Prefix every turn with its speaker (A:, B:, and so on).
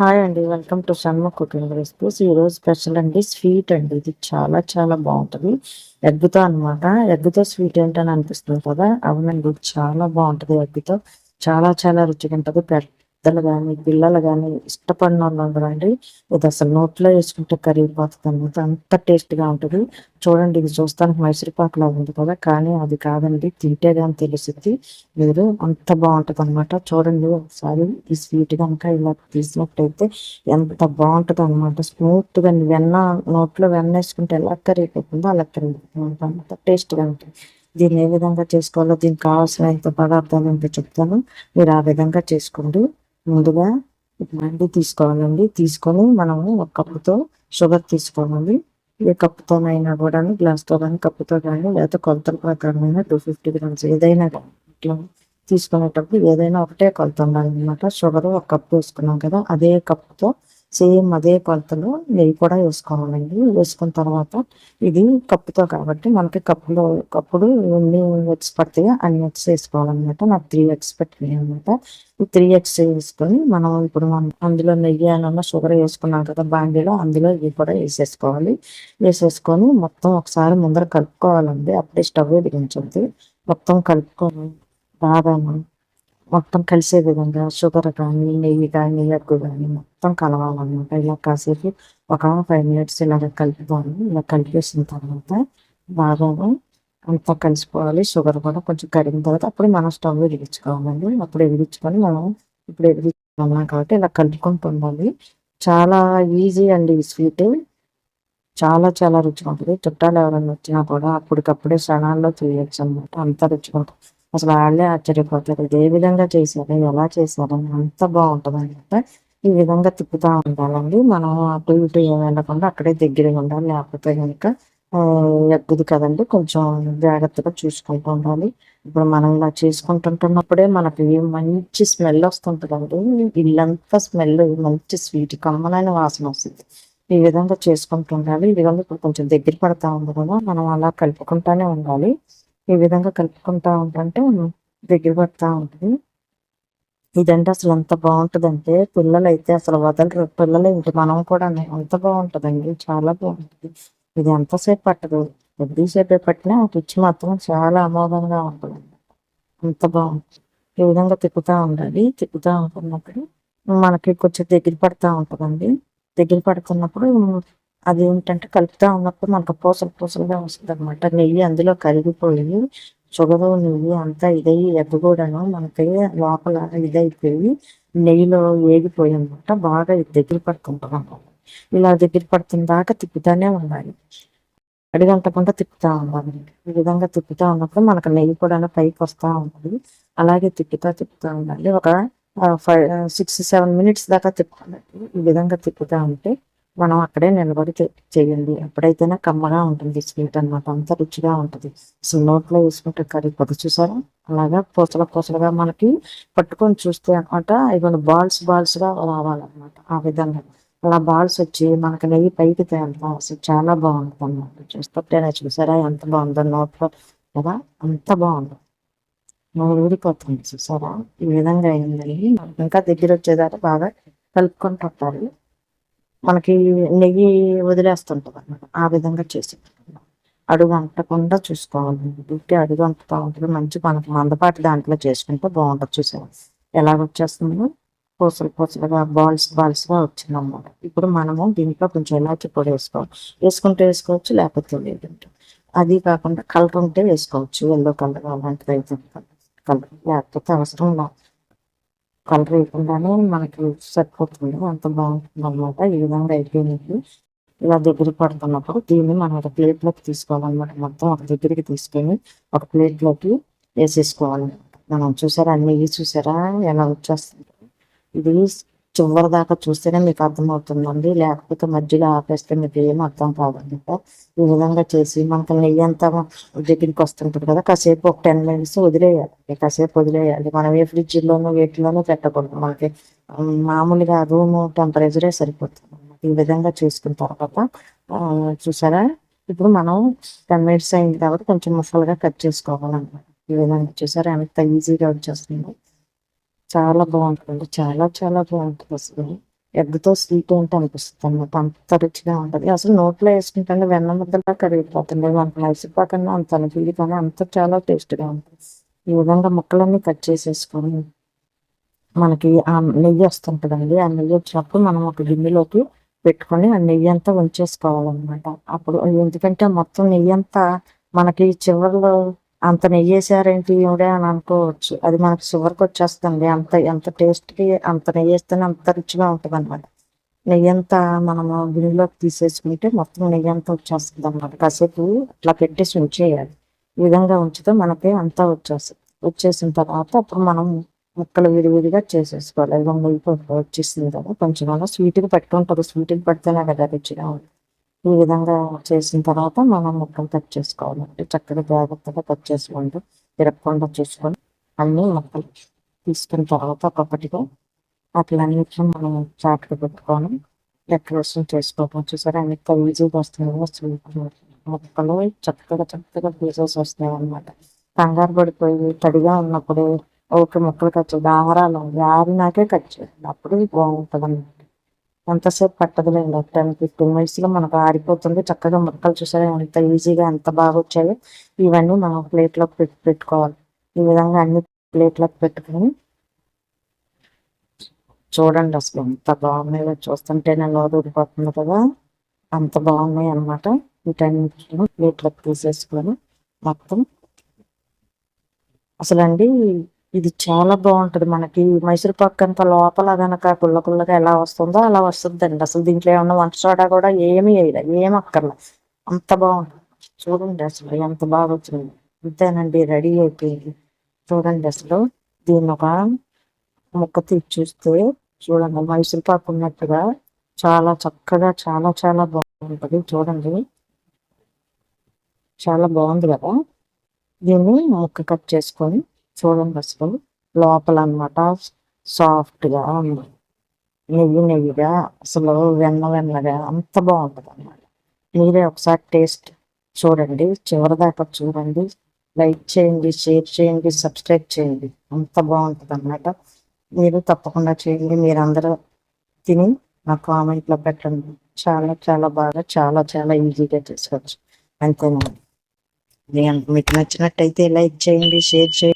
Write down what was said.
A: Hi అండి welcome to Shanmukh cooking recipes ఈరోజు special అండి స్వీట్ అండి. ఇది చాలా చాలా బాగుంటుంది. ఎగ్గుతో అనమాట ఎగ్గుతో స్వీట్ ఏంటని అనిపిస్తుంది కదా అవునండి. చాలా బాగుంటుంది ఎగ్గుతో. చాలా చాలా రుచిగా ఉంటుంది. పెద్దలు కానీ పిల్లలు కానీ ఇష్టపడిన వాళ్ళు అండి. ఇది అసలు నోట్లో వేసుకుంటే కరివేపాకు అనమాట అంత టేస్ట్గా ఉంటుంది. చూడండి ఇది చూస్తానికి మైసూర్ ఉంది కదా. కానీ అది కాదండి తింటే కానీ తెలుస్తుంది. మీరు అంత బాగుంటది అనమాట చూడండి ఒకసారి ఈ స్వీట్ కనుక ఇలా తీసినట్టయితే ఎంత బాగుంటది అనమాట స్మూత్గా వెన్న నోట్లో వెన్న వేసుకుంటే ఎలా కరిగిపోతుందో అలా కరిగిపోతుంది అంత టేస్ట్గా ఉంటుంది. దీన్ని ఏ విధంగా చేసుకోవాలో దీనికి కావాల్సిన పదార్థాలు ఏంటో చెప్తాను. మీరు ఆ విధంగా చేసుకోండి. ముందుగా మండి తీసుకోవాలండి. తీసుకొని మనము ఒక కప్పుతో షుగర్ తీసుకోవాలి. ఏ కప్పుతోనైనా కూడా గ్లాస్తో కానీ కప్పుతో కానీ లేకపోతే కొలతల ప్రకారమైన టూ ఫిఫ్టీ గ్రామ్స్ ఏదైనా ఇట్లా తీసుకునేటప్పుడు ఏదైనా ఒకటే కొలత ఉండాలన్నమాట. షుగర్ ఒక కప్పు వేసుకున్నాం కదా అదే కప్పుతో సేమ్ అదే కొలతలో నెయ్యి కూడా వేసుకోవాలండి. వేసుకున్న తర్వాత ఇది కప్పుతో కాబట్టి మనకి కప్పులో కప్పుడు ఎన్ని ఎగ్స్ పడతాయో అన్ని ఎగ్స్ వేసుకోవాలన్నమాట. నాకు త్రీ ఎగ్స్ పెట్టినాయి అనమాట ఈ త్రీ ఎగ్స్ వేసుకొని మనం ఇప్పుడు అందులో నెయ్యి అన్న షుగర్ వేసుకున్నాం కదా బాండీలో అందులో ఇవి కూడా వేసేసుకోవాలి. వేసేసుకొని మొత్తం ఒకసారి ముందర కలుపుకోవాలండి. అప్పుడే స్టవ్ వెలిగించద్దు. మొత్తం కలుపుకొని బాగా మొత్తం కలిసే విధంగా షుగర్ కానీ నెయ్యి కానీ ఎగ్గు కానీ మొత్తం కలవాలన్నమాట. ఇలా కాసేపు ఒక ఫైవ్ మినిట్స్ ఇలాగ కలుపుకోవాలి. ఇలా కలిపేసిన తర్వాత బాగా అంతా కలిసిపోవాలి. షుగర్ కూడా కొంచెం కరిగిన తర్వాత అప్పుడు మనం స్టవ్ వెలిగించుకోవాలండి అప్పుడు వెలిగించుకొని మనం ఇప్పుడు వెలిగించుకున్నాం కాబట్టి ఇలా కలుపుకుంటూ ఉండాలి. చాలా ఈజీ అండి ఈ స్వీట్. చాలా చాలా రుచిగా ఉంటుంది. చుట్టాలు ఎవరైనా వచ్చినా కూడా అప్పటికప్పుడే క్షణాల్లో చేయొచ్చు అనమాట అంత రుచిగా ఉంటుంది. అసలు వాళ్ళే ఆశ్చర్యపోతారు ఏ విధంగా చేశారు ఎలా చేశారు అంత బాగుంటుంది అనమాట ఈ విధంగా తిప్పుతా ఉండాలండి. మనం అటు ఇటు వెళ్ళకుండా అక్కడే దగ్గరగా ఉండాలి. లేకపోతే కనుక ఎగ్గుది కదండి. కొంచెం జాగ్రత్తగా చూసుకుంటూ ఉండాలి. ఇప్పుడు మనం ఇలా చేసుకుంటుంటున్నప్పుడే మనకి మంచి స్మెల్ వస్తుంటుందండి. ఇల్లంతా స్మెల్ మంచి స్వీట్ కమ్మలైన వాసన వస్తుంది. ఈ విధంగా చేసుకుంటూ ఉండాలి. ఈ విధంగా ఇప్పుడు కొంచెం దగ్గర పడతా ఉంది కదా మనం అలా కలుపుకుంటానే ఉండాలి. ఈ విధంగా కలుపుకుంటా ఉంటుంటే దగ్గర పడుతూ ఉంటుంది. ఇదంటే అసలు ఎంత బాగుంటుందంటే పిల్లలు అయితే అసలు వదలరు. పిల్లలు ఇంటి మనం కూడా ఎంత బాగుంటుందండి. చాలా బాగుంటుంది. ఇది ఎంతసేపు పట్టదు? కొద్దిసేపే పట్టినా రుచి మాత్రం చాలా అమోఘంగా ఉంటుంది అంత బాగుంటుంది. ఈ విధంగా తిప్పుతూ ఉండాలి. తిప్పుతూ ఉంటున్నప్పుడు మనకి కొంచెం దగ్గర పడుతూ ఉంటుందండి. దగ్గర పడుతున్నప్పుడు అది ఏంటంటే కలుపుతా ఉన్నప్పుడు మనకు పూసలు పూసలుగా వస్తుంది అనమాట నెయ్యి అందులో కరిగిపోయి షుగర్ నెయ్యి అంతా ఇదయ్యి ఎగ్గు కూడాను మనకి లోపల ఇదైపోయి నెయ్యిలో వేగిపోయి అనమాట బాగా దగ్గర పడుతుంటాం ఇలా దగ్గర పడుతున్న దాకా తిప్పుతానే ఉండాలి. అడిగంటకుండా తిప్పుతా ఉండాలి. ఈ విధంగా తిప్పుతా ఉన్నప్పుడు మనకు నెయ్యి కూడా పైకి వస్తూ ఉంటుంది అలాగే తిప్పుతా తిప్పుతా ఉండాలి. ఒక ఫైవ్ సిక్స్ సెవెన్ మినిట్స్ దాకా తిప్పాలి ఈ విధంగా తిప్పుతా ఉంటే మనం అక్కడే నిలబడి చేయండి. ఎప్పుడైతేనే కమ్మగా ఉంటుంది స్వీట్ అనమాట అంత రుచిగా ఉంటుంది. సో నోట్లో వేసుకుంటే కర్రీ పొద్దు చూసారా? అలాగా పూసల పూసలుగా మనకి పట్టుకొని చూస్తే అనమాట ఇవన్నీ బాల్స్ బాల్స్గా రావాలన్నమాట ఆ విధంగా. అలా బాల్స్ వచ్చి మనకి నెయ్యి పైకి తేలుతాం. అసలు చాలా బాగుంటుంది అనమాట చూస్తుంటేనే చూసారా? ఎంత బాగుందో నోట్లో. కదా? అంత బాగుంది. నోరు ఊడిపోతుంది చూసారా? ఈ విధంగా అయిందండి. ఇంకా దగ్గర వచ్చేదాకా బాగా కలుపుకొని పట్టాలి. మనకి నెయ్యి వదిలేస్తుంటుంది అనమాట ఆ విధంగా చేసి అడుగు అంటకుండా చూసుకోవాలి. ఉట్టి అడుగు అంటుతా ఉంటుంది మంచి మనకు మందపాటి దాంట్లో చేసుకుంటే బాగుంటుంది. చూసాము ఎలా వచ్చేస్తుందో? పూసలు పూసలుగా బాల్స్ బాల్స్ వచ్చిందన్నమాట. ఇప్పుడు మనము దీంట్లో కొంచెం ఇలాచి పొడి వేసుకోవాలి. వేసుకుంటే వేసుకోవచ్చు లేకపోతే లేదంటే అది కాకుండా కలర్ ఉంటే వేసుకోవచ్చు. ఎల్లో కలర్ అలాంటిది అయితే కలర్. లేకపోతే అవసరం లేదు. కలర్ వేయకుండానే మనకి సరిపోతుంది. అంత బాగుంటుంది అనమాట ఈ విధంగా అయిపోయింది. ఇలా దగ్గర పడుతున్నప్పుడు దీన్ని మనం ఒక ప్లేట్లోకి తీసుకోవాలన్నమాట. మొత్తం ఒక దగ్గరికి తీసుకొని ఒక ప్లేట్లోకి వేసేసుకోవాలి. మనం చూసారా? అన్ని చూసారా? ఎలా వచ్చేస్తుంది? ఇది చివరి దాకా చూస్తేనే మీకు అర్థమవుతుందండి. లేకపోతే మధ్యలో ఆపేస్తే మీకు ఏం అర్థం కాదండి. ఈ విధంగా చేసి మనకి నెయ్యి అంతా దగ్గరికి వస్తుంటుంది కదా కాసేపు ఒక టెన్ మినిట్స్ వదిలేయాలి కాసేపు వదిలేయాలి. మనం ఏ ఫ్రిడ్జ్లోనూ వేటిలోనూ పెట్టకూడదు. మనకి మామూలుగా రూమ్ టెంపరేచరే సరిపోతుంది. ఈ విధంగా చేసుకున్న తర్వాత చూసారా? ఇప్పుడు మనం టెన్ మినిట్స్ అయింది కాబట్టి కొంచెం ముసలుగా కట్ చేసుకోవాలన్నమాట. ఈ విధంగా చూసారా? ఎంత ఈజీగా వచ్చేస్తుంది చాలా బాగుంటుంది. చాలా చాలా బాగుంటుంది అసలు. ఎగ్తో స్వీట్ ఏంటి అనిపిస్తుంది. అంత రుచిగా ఉంటుంది. అసలు నోట్లో వేసుకుంటే వెన్న ముద్దలా కరిగిపోతుంది. మనకు మైసూర్ అంత అనిపింది కానీ అంత చాలా టేస్ట్గా ఉంటుంది. ఈ విధంగా ముక్కలన్నీ కట్ చేసేసుకొని మనకి ఆ నెయ్యి వస్తుంటుందండి. ఆ నెయ్యి వచ్చినప్పుడు మనం ఒక గిన్నెలోకి పెట్టుకొని ఆ నెయ్యి అంతా ఉంచేసుకోవాలన్నమాట. అప్పుడు ఎందుకంటే మొత్తం నెయ్యి అంతా మనకి చివరిలో అంత నెయ్యి వేసారేంటి ఇవిడే అని అనుకోవచ్చు. అది మనకి షుగర్కి వచ్చేస్తుంది. అంత ఎంత టేస్ట్కి అంత నెయ్యి వేస్తేనే అంత రుచిగా ఉంటుంది అనమాట నెయ్యి అంతా మనము గిన్నెలోకి తీసేసుకుంటే మొత్తం నెయ్యి అంతా వచ్చేస్తుంది అనమాట కాసేపు అట్లా పెట్టేసి ఉంచేయాలి. ఈ విధంగా ఉంచితే మనకి అంతా వచ్చేస్తుంది. వచ్చేసిన తర్వాత అప్పుడు మనం ముక్కలు విడివిడిగా చేసేసుకోవాలి. ఇక వచ్చేసింది కదా కొంచెం అలా స్వీట్గా పెట్టుకుంటుంది స్వీట్గా పెడితేనే కదా రుచిగా ఉంటుంది. ఈ విధంగా చేసిన తర్వాత మనం ముక్కలు కట్ చేసుకోవాలంటే చక్కగా జాగ్రత్తగా కట్ చేసుకోండి. తిరగకుండా చేసుకొని అన్ని ముక్కలు తీసుకున్న తర్వాత ఒక్కొక్కటిగా అట్లన్నిటిని మనం చాట్లు పెట్టుకొని డెకరేషన్ చేసుకోవచ్చు. సరే అన్ని ఈజీగా వస్తుంది ముక్కలు చక్కగా చక్కగా పీసెస్ వస్తున్నాయి అనమాట కంగారు పడిపోయి తడిగా ఉన్నప్పుడు ఓకే ముక్కలు కట్ చేయాలి ఆహారాలు ఆరినాకే కట్ చేయాలి అప్పుడు బాగుంటుంది అన్నమాట ఎంతసేపు పట్టదులేండి. ఒక టెన్ ఫిఫ్టీన్ మినిట్స్లో మనకు ఆరిపోతుంది. చక్కగా ముక్కలు చూసారా? ఎంత ఈజీగా ఎంత బాగా వచ్చాయో. ఇవన్నీ మనం ప్లేట్లోకి పెట్టి పెట్టుకోవాలి. ఈ విధంగా అన్ని ప్లేట్లోకి పెట్టుకొని చూడండి అసలు ఎంత బాగున్నాయో. చూస్తుంటేనే నోరు ఊడిపోతుంది కదా. అంత బాగున్నాయి అనమాట వీటన్నిటిని ప్లేట్లోకి తీసేసుకొని మొత్తం. అసలు అండి ఇది చాలా బాగుంటది మనకి. మైసూర్ పాక్ అంత లోపల గనక కుళ్ళ కుళ్ళగా ఎలా వస్తుందో అలా వస్తుందండి. అసలు దీంట్లో ఏమన్నా వంట సోడా కూడా ఏమి వేయలే ఏం అక్కర్లే. అంత బాగుంటుంది చూడండి అసలు ఎంత బాగా వచ్చింది. అంతేనండి రెడీ అయిపోయింది. చూడండి అసలు దీన్ని ఒక ముక్క తీసి చూస్తే చూడండి మైసూర్ పాక్ ఉన్నట్టుగా చాలా చక్కగా చాలా చాలా బాగుంటుంది. చూడండి. చాలా బాగుంది కదా. దీన్ని ముక్క కట్ చేసుకొని చూడండి అసలు. లోపల అనమాట సాఫ్ట్గా ఉంది. నెయ్యి నెయ్యిగా అసలు వెన్న వెన్నగా అంత బాగుంటుంది అనమాట మీరే ఒకసారి టేస్ట్ చూడండి. చివరి దాకా చూడండి. లైక్ చేయండి షేర్ చేయండి సబ్స్క్రైబ్ చేయండి. అంత బాగుంటుంది అనమాట మీరు తప్పకుండా చేయండి. మీరందరూ తిని నా కామెంట్లో పెట్టండి. చాలా చాలా బాగా చాలా చాలా ఈజీగా చేసుకోవచ్చు. అంతేనండి. మీకు నచ్చినట్టయితే లైక్ చేయండి షేర్ చేయండి.